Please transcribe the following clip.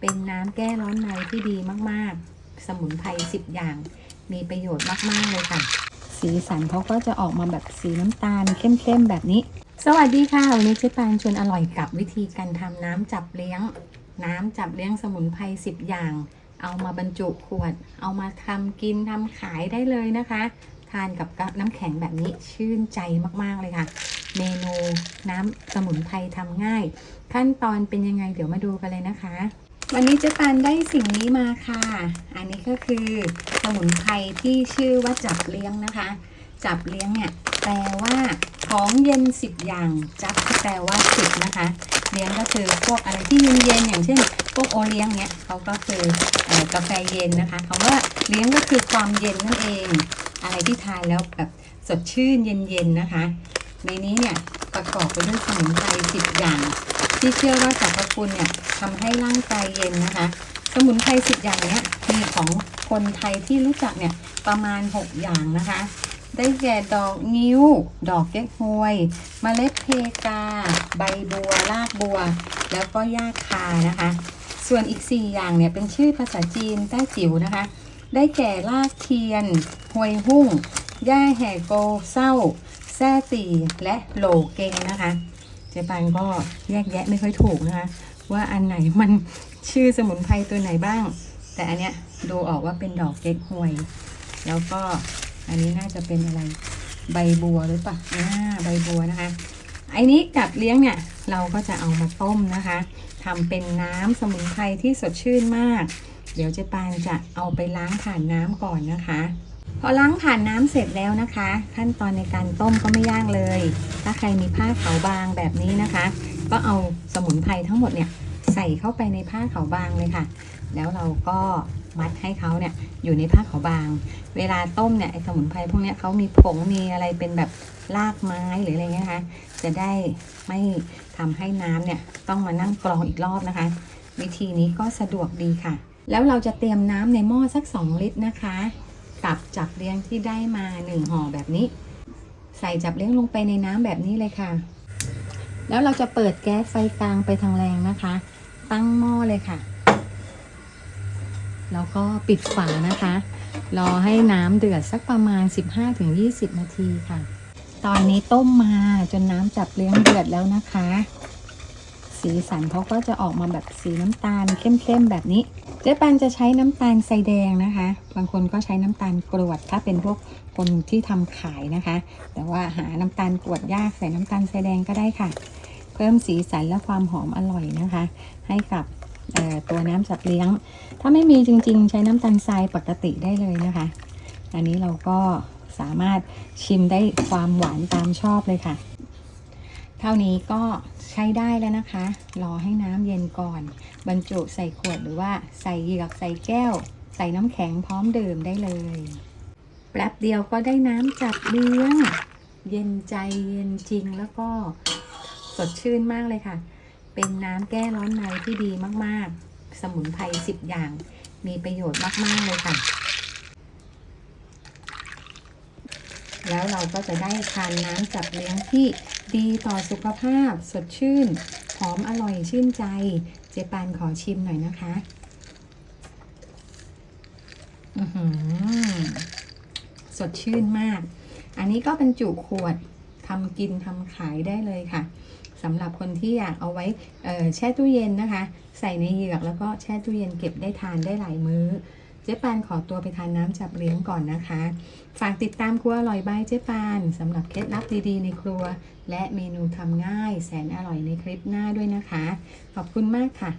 เป็นน้ำแก้ร้อนในที่ดีมากๆ สมุนไพร10อย่าง มีประโยชน์มากๆเลยค่ะ สีสันเขาก็จะออกมาแบบสีน้ำตาลเข้มๆแบบนี้ สวัสดีค่ะ วันนี้เจ๊ปานชวนอร่อยกับวิธีการทำน้ำจับเลี้ยง น้ำจับเลี้ยงสมุนไพร10อย่าง เอามาบรรจุขวด เอามาทำกินทำขายได้เลยนะคะ ทานกับน้ำแข็งแบบนี้ชื่นใจมากๆเลยค่ะเมนูน้ำสมุนไพรทำง่าย ขั้นตอนเป็นยังไงเดี๋ยวมาดูกันเลยนะคะ วันนี้เจ๊ปานได้สิ่งนี้มาค่ะ อันนี้ก็คือสมุนไพรที่ชื่อว่าจับเลี้ยงนะคะ จับเลี้ยงเนี่ยแปลว่าของเย็น10อย่าง จับแปลว่า10นะคะ เลี้ยงก็คือพวกอะไรที่เย็นๆอย่างเช่นพวกโอเลี้ยงเนี่ยเขาก็คือกาแฟเย็นนะคะคำว่าเลี้ยงก็คือความเย็นนั่นเอง อะไรที่ทานแล้วแบบสดชื่นเย็นๆนะคะ ในนี้เนี่ยประกอบไปด้วยสมุนไพร10อย่าง ที่เชื่อว่าสรรพคุณเนี่ยทำให้ร่างกายเย็นนะคะ สมุนไพร10อย่างเนี้ยมีของคนไทยที่รู้จักเนี่ยประมาณ 6 อย่างนะคะ ได้แก่ดอกงิ้ว ดอกเก๊กฮวยเมล็ดเพกา ใบบัวรากบัว แล้วก็หญ้าคานะคะ ส่วนอีก 4 อย่างเนี่ยเป็นชื่อภาษาจีนใต้จิ๋วนะคะ ได้แก่รากเทียนหวยหุ่งหญ้าแห่โกเศร้าแซ่ตีและโหลเกงนะคะ จ๊ปานก็แยกแยะไม่ค่อยถูกนะคะ ว่าอันไหนมันชื่อสมุนไพรตัวไหนบ้าง แต่อันเนี้ยดูออกว่าเป็นดอกเก๊กฮวย แล้วก็อันนี้น่าจะเป็นอะไรใบบัวหรือเปล่าอ่าใบบัวนะคะไอ้นี้กับเลี้ยงเนี่ยเราก็จะเอามาต้มนะคะทำเป็นน้ำสมุนไพรที่สดชื่นมาก เดี๋ยวเจ๊ปานจะเอาไปล้างผ่านน้ำก่อนนะคะ อล้างผ่านน้ำเสร็จแล้วนะคะ ขั้นตอนในการต้มก็ไม่ยากเลย ถ้าใครมีผ้าขาวบางแบบนี้นะคะ ก็เอาสมุนไพรทั้งหมดเนี่ยใส่เข้าไปในผ้าขาวบางเลยค่ะ แล้วเราก็มัดให้เขาเนี่ยอยู่ในผ้าขาวบาง เวลาต้มเนี่ยไอสมุนไพรพวกเนี้ยเขามีผงมีอะไรเป็นแบบรากไม้หรืออะไรเงี้ยคะจะได้ไม่ทำให้น้ำเนี่ยต้องมานั่งกรองอีกรอบนะคะ วิธีนี้ก็สะดวกดีค่ะ แล้วเราจะเตรียมน้ำในหม้อสัก 2 ลิตรนะคะ กับจับเลี้ยงที่ได้มา1ห่อแบบนี้ ใส่จับเลี้ยงลงไปในน้ำแบบนี้เลยค่ะ แล้วเราจะเปิดแก๊สไฟกลางไปทางแรงนะคะ ตั้งหม้อเลยค่ะ แล้วก็ปิดฝานะคะ รอให้น้ำเดือดสักประมาณ 15-20 นาทีค่ะ ตอนนี้ต้มมาจนน้ำจับเลี้ยงเดือดแล้วนะคะ สีสันเขาก็จะออกมาแบบสีน้ำตาลเข้มๆแบบนี้ เจ๊ปันจะใช้น้ำตาลใสแดงนะคะ บางคนก็ใช้น้ำตาลกรวด ถ้าเป็นพวกคนที่ทำขายนะคะ แต่ว่าหาน้ำตาลกรวดยากใส่น้ำตาลใสแดงก็ได้ค่ะ เพิ่มสีสันและความหอมอร่อยนะคะ ให้กับตัวน้ำจับเลี้ยง ถ้าไม่มีจริงๆ ใช้น้ำตาลทรายปกติได้เลยนะคะ อันนี้เราก็สามารถชิมได้ความหวานตามชอบเลยค่ะ เท่านี้ก็ใช้ได้แล้วนะคะ รอให้น้ำเย็นก่อน บรรจุใส่ขวดหรือว่าใส่เหยือกใส่แก้ว ใส่น้ำแข็งพร้อมดื่มได้เลย แป๊บเดียวก็ได้น้ำจับเลี้ยง เย็นใจเย็นจริงแล้วก็สดชื่นมากเลยค่ะ เป็นน้ำแก้ร้อนในที่ดีมากๆ สมุนไพร10 อย่าง มีประโยชน์มาก ๆ เลยค่ะ แล้วเราก็จะได้ทานน้ำจับเลี้ยงที่ดีต่อสุขภาพ สดชื่น หอมอร่อยชื่นใจ เจปานขอชิมหน่อยนะคะ อือหือ สดชื่นมาก อันนี้ก็บรรจุขวดทำกินทำขายได้เลยค่ะสำหรับคนที่อยากเอาไว้แช่ตู้เย็นนะคะ ใส่ในเหยือกแล้วก็แช่ตู้เย็นเก็บได้ทานได้หลายมื้อ เจ๊ปานขอตัวไปทานน้ำจับเลี้ยงก่อนนะคะ ฝากติดตามครัวอร่อยบายเจ๊ปานสำหรับเคล็ดลับดีๆในครัว และเมนูทำง่ายแสนอร่อยในคลิปหน้าด้วยนะคะ ขอบคุณมากค่ะ